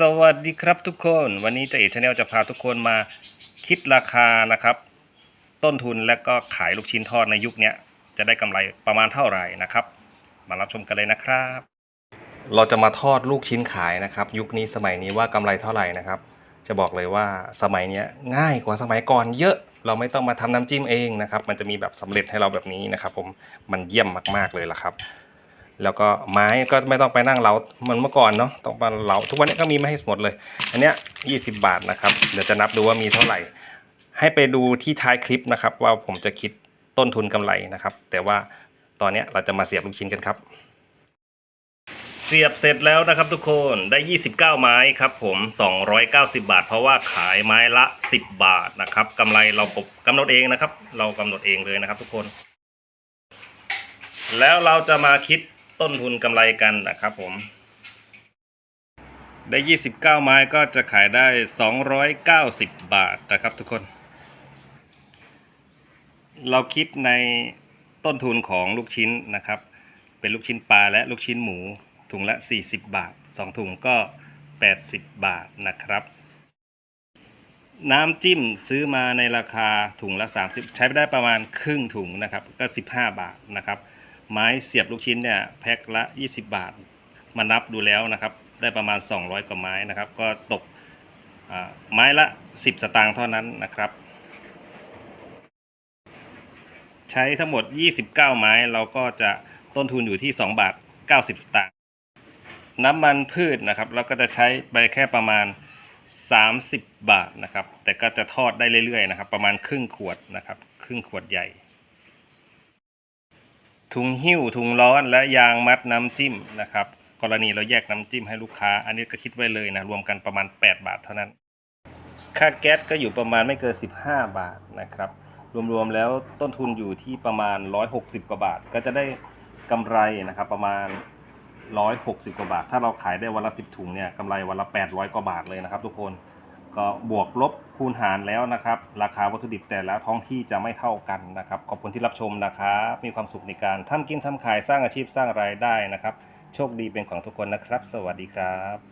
สวัสดีครับทุกคนวันนี้เจะเอกชาแนลจะพาทุกคนมาคิดราคานะครับ ต้นทุนและก็ขายลูกชิ้นทอดในยุคนี้จะได้กำไรประมาณเท่าไหร่นะครับ มารับชมกันเลยนะครับ เราจะมาทอดลูกชิ้นขายนะครับ ยุคนี้สมัยนี้ว่ากำไรเท่าไหร่นะครับ จะบอกเลยว่าสมัยเนี้ยง่ายกว่าสมัยก่อนเยอะเราไม่ต้องมาทำน้ำจิ้มเองนะครับ มันจะมีแบบสำเร็จให้เราแบบนี้นะครับ ผมมันเยี่ยมมาก ๆเลยละครับ แล้วก็ไม้ก็ไม่ต้องไปนั่งเหลาเหมือนเมื่อก่อนเนาะต้องมาเหลาทุกวันนี้ก็มีมาให้หมดเลย อันเนี้ย20บาทนะครับเดี๋ยวจะนับดูว่ามีเท่าไหร่ ให้ไปดูที่ท้ายคลิปนะครับ ว่าผมจะคิดต้นทุนกำไรนะครับ แต่ว่าตอนเนี้ยเราจะมาเสียบลูกชิ้นกันครับ เสียบเสร็จแล้วนะครับทุกคนได้ 29 ไม้ครับผม 290 บาท เพราะว่าขายไม้ละ 10 บาทนะครับกำไรเรากำหนดเองนะครับ เรากำหนดเองเลยนะครับ ทุกคน แล้วเราจะมาคิด ต้นทุนกำไรกันนะครับผม ได้ 29 ไม้ก็จะขายได้ 290 บาทนะครับทุกคน เราคิดในต้นทุนของลูกชิ้นนะครับ เป็นลูกชิ้นปลาและลูกชิ้นหมูถุงละ 40 บาท 2 ถุงก็ 80 บาทนะครับ น้ำจิ้มซื้อมาในราคาถุงละ 30 ใช้ไปได้ประมาณครึ่งถุงนะครับ ก็ 15 บาทนะครับ ไม้เสียบลูกชิ้นเนี่ยแพ็คละ 20 บาท มานับดูแล้วนะครับ ได้ประมาณ 200 กว่าไม้นะครับ ก็ตกไม้ละ 10 สตางค์เท่านั้นนะครับ ใช้ทั้งหมด 29 ไม้เราก็จะต้นทุนอยู่ที่ 2 บาท 90 สตางค์น้ำมันพืชนะครับ เราก็จะใช้ไปแค่ประมาณ 30 บาทนะครับ แต่ก็จะทอดได้เรื่อยๆนะครับ ประมาณครึ่งขวดนะครับ ครึ่งขวดใหญ่ ถุงหิ้วถุงร้อนและยางมัดน้ำจิ้มนะครับ กรณีเราแยกน้ำจิ้มให้ลูกค้า อันนี้ก็คิดไว้เลยนะรวมกันประมาณ 8 บาทเท่านั้น ค่าแก๊สก็อยู่ประมาณไม่เกิน 15 บาทนะครับ รวมๆแล้วต้นทุนอยู่ที่ประมาณ 160 กว่าบาท ก็จะได้กำไรนะครับประมาณ 160 กว่าบาท ถ้าเราขายได้วันละ 10 ถุงเนี่ยกำไรวันละ 800 กว่าบาทเลยนะครับ ทุกคน ก็บวกลบคูณหารแล้วนะครับ ราคาวัตถุดิบแต่ละท้องที่จะไม่เท่ากันนะครับ ขอบคุณที่รับชมนะครับ มีความสุขในการทำกินทำขายสร้างอาชีพสร้างรายได้นะครับ โชคดีเป็นของทุกคนนะครับ สวัสดีครับ